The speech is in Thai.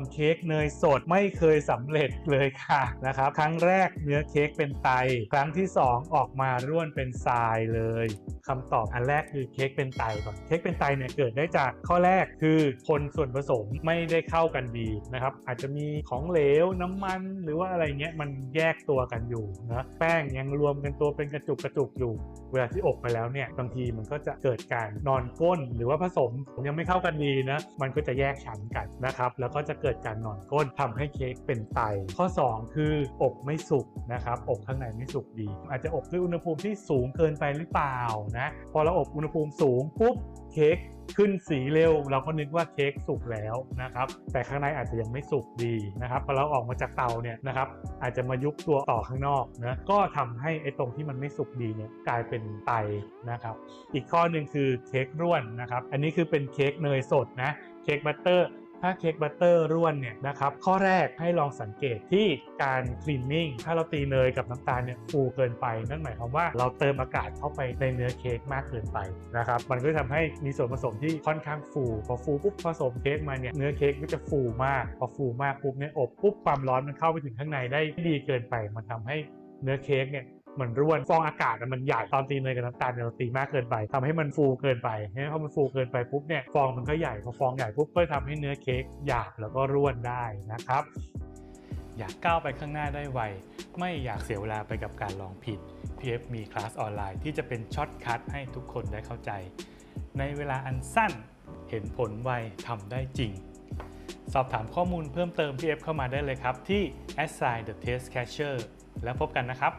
ำเค้กเนยสดไม่เคยสำเร็จเลยค่ะนะครับ ครั้งแรกเนื้อเค้กเป็นไต ครั้งที่ 2 ออกมาร่วนเป็นทรายเลยคำตอบอันแรกคือเค้กเป็นไตก่อนเค้กเป็นไตเนี่ยเกิดได้จากข้อแรกคือคนส่วนผสมไม่ได้เข้ากันดีนะครับอาจจะมีของเหลวน้ำมันหรือว่าอะไรเงี้ยมันแยกตัวกันอยู่นะแป้งยังรวมกันตัวเป็นกระจุกกระจุกอยู่ เวลาที่อบไปแล้วเนี่ยบางทีมันก็จะเกิดการนอนก้นหรือว่าผสมยังไม่เข้ากันดีนะมันก็จะแยกชั้นกันนะครับแล้วก็จะเกิดการนอนก้นทำให้เค้กเป็นไต ข้อ 2 คืออบไม่สุกนะครับอบข้างในไม่สุกดี อาจจะอบด้วยอุณหภูมิที่สูงเกินไปหรือเปล่านะพอเราอบอุณหภูมิสูงปุ๊บ เค้กขึ้นสีเร็ว เราก็นึกว่าเค้กสุกแล้วนะครับ แต่ข้างในอาจจะยังไม่สุกดีนะครับพอเราออกมาจากเตาเนี่ยนะครับอาจจะมายุบตัวต่อข้างนอกนะก็ทำให้ไอ้ตรงที่มันไม่สุกดีเนี่ยกลายเป็นไตนะครับ อีกข้อหนึ่งคือเค้กร่วนนะครับ อันนี้คือเป็นเค้กเนยสดนะเค้กบัตเตอร์ ถ้าเค้กบัตเตอร์ร่วนเนี่ยนะครับข้อแรกให้ลองสังเกตที่การคลีนนิ่งถ้าเราตีเนยกับน้ำตาลเนี่ยฟูเกินไป นั่นหมายความว่าเราเติมอากาศเข้าไปในเนื้อเค้กมากเกินไปนะครับมันก็จะทำให้มีส่วนผสมที่ค่อนข้างฟูพอฟูปุ๊บผสมเค้กมาเนี่ยเนื้อเค้กก็จะฟูมากพอฟูมากปุ๊บเนี่ยอบปุ๊บความร้อนมันเข้าไปถึงข้างในได้ดีเกินไป มันทำให้เนื้อเค้กเนี่ย หมันร่วนฟองอากาศมันใหญ่ตอนตีเนยกับน้ำตาลเนี่ยเราตีมากเกินไปทำให้มันฟูเกินไปเนี่ยพอมันฟูเกินไปปุ๊บเนี่ยฟองมันก็ใหญ่พอฟองใหญ่ปุ๊บก็ทำให้เนื้อเค้กหยาบแล้วก็ร่วนได้นะครับ อยากก้าวไปข้างหน้าได้ไวไม่อยากเสียเวลาไปกับการลองผิด PF มีคลาสออนไลน์ที่จะเป็นช็อตคัทให้ทุกคนได้เข้าใจ ในเวลาอันสั้นเห็นผลไวทำได้จริง สอบถามข้อมูลเพิ่มเติม PF เข้ามาได้เลยครับที่ assign the test catcher แล้วพบกันนะครับ